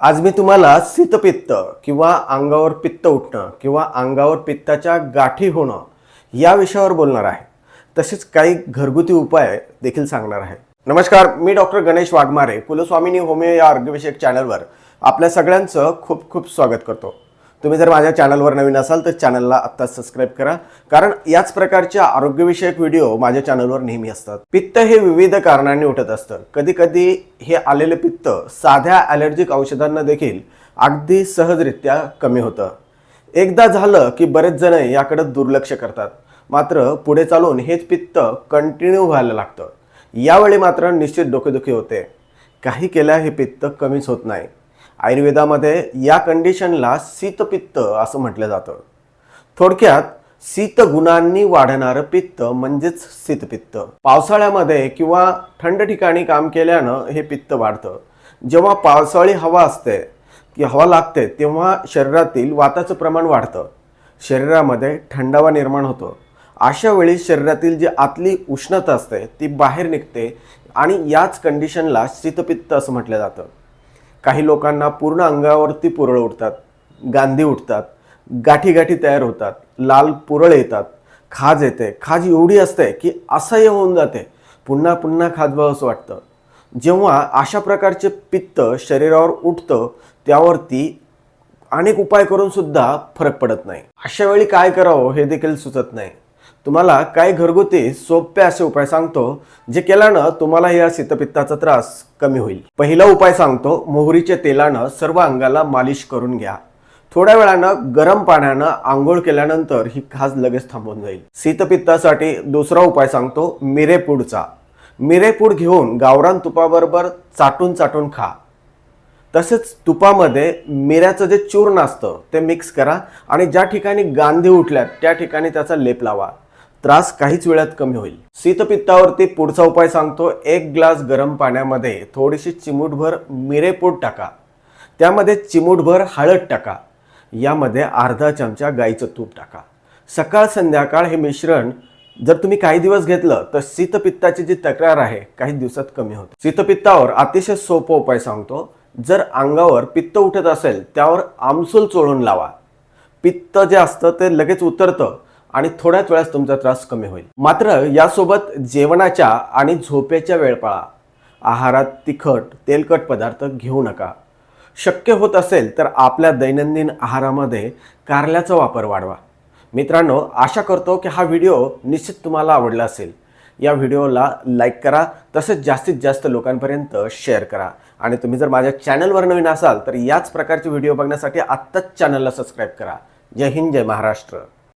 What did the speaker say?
आज मी तुम्हाला शीतपित्त किंवा अंगावर पित्त उठणं किंवा अंगावर पित्ताच्या गाठी होणं या विषयावर बोलणार आहे. तसेच काही घरगुती उपाय देखील सांगणार आहे. नमस्कार मी डॉक्टर गणेश वाघमारे कुलस्वामिनी होमिओ या आरोग्यविषयक चॅनलवर आपल्या सगळ्यांचं खूप खूप स्वागत करतो. तुम्ही जर माझ्या चॅनलवर नवीन असाल तर चॅनलला आत्ताच सबस्क्राईब करा. कारण याच प्रकारच्या आरोग्यविषयक व्हिडिओ माझ्या चॅनलवर नेहमी असतात. पित्त हे विविध कारणांनी उठत असतं. कधी कधी हे आलेले पित्त साध्या ॲलर्जिक औषधांना देखील अगदी सहजरित्या कमी होतं. एकदा झालं की बरेच जण याकडे दुर्लक्ष करतात. मात्र पुढे चालून हेच पित्त कंटिन्यू व्हायला लागतं. यावेळी मात्र निश्चित डोकेदुखी होते. काही केल्या हे पित्त कमीच होत नाही. आयुर्वेदामध्ये या कंडिशनला शीतपित्त असं म्हटलं जातं. थोडक्यात शीत गुणांनी वाढणारं पित्त म्हणजेच शीतपित्त. पावसाळ्यामध्ये किंवा थंड ठिकाणी काम केल्यानं हे पित्त वाढतं. जेव्हा पावसाळी हवा असते की हवा लागते तेव्हा शरीरातील वाताचं प्रमाण वाढतं. शरीरामध्ये थंडावा निर्माण होतो. अशा वेळी शरीरातील जी आतली उष्णता असते ती बाहेर निघते आणि याच कंडिशनला शीतपित्त असं म्हटलं जातं. काही लोकांना पूर्ण अंगावरती पुरळ उठतात गांधी उठतात गाठी गाठी तयार होतात लाल पुरळ येतात खाज येते खाज एवढी असते की असह्य होऊन जाते. पुन्हा पुन्हा खाजवावं असं वाटतं. जेव्हा अशा प्रकारचे पित्त शरीरावर उठतं त्यावरती अनेक उपाय करून सुद्धा फरक पडत नाही. अशा वेळी काय करावं हे देखील सुचत नाही. तुम्हाला काही घरगुती सोप्या असे उपाय सांगतो जे केल्यानं तुम्हाला या शीतपित्ताचा त्रास कमी होईल. पहिला उपाय सांगतो मोहरीच्या तेलानं सर्व अंगाला मालिश करून घ्या. थोड्या वेळानं गरम पाण्यानं आंघोळ केल्यानंतर ही खाज लगेच थांबून जाईल. शीतपित्तासाठी दुसरा उपाय सांगतो मिरेपूडचा मिरेपूड घेऊन गावरान तुपाबरोबर चाटून चाटून खा. तसेच तुपामध्ये मिऱ्याचं जे चूर्ण असतं ते मिक्स करा आणि ज्या ठिकाणी गांधी उठल्यात त्या ठिकाणी त्याचा लेप लावा. त्रास काहीच वेळात कमी होईल. शीतपित्तावरती पुढचा उपाय सांगतो एक ग्लास गरम पाण्यामध्ये थोडीशी चिमूटभर मिरेपूड टाका. त्यामध्ये चिमूटभर हळद टाका. यामध्ये अर्धा चमचा गाईचं तूप टाका. सकाळ संध्याकाळ हे मिश्रण जर तुम्ही काही दिवस घेतलं तर शीतपित्ताची जी तक्रार आहे काही दिवसात कमी होते. शीतपित्तावर अतिशय सोपा उपाय सांगतो जर अंगावर पित्त उठत असेल त्यावर आमसूल चोळून लावा. पित्त जे असतं ते लगेच उतरतं. आणि थोड्याच वेळात तुमचा त्रास कमी होईल. मात्र यासोबत जेवणाच्या आणि झोपेच्या वेळ पाळा. आहारात तिखट तेलकट पदार्थ घेऊ नका. शक्य होत असेल तर आपल्या दैनंदिन आहारामध्ये कारल्याचा वापर वाढवा. मित्रांनो आशा करतो की हा व्हिडिओ निश्चित तुम्हाला आवडला असेल. या व्हिडिओला लाईक करा तसेच जास्तीत जास्त लोकांपर्यंत शेअर करा. आणि तुम्ही जर माझ्या चॅनलवर नवीन असाल तर याच प्रकारचे व्हिडिओ बघण्यासाठी आत्ताच चॅनलला सबस्क्राईब करा. जय हिंद जय महाराष्ट्र.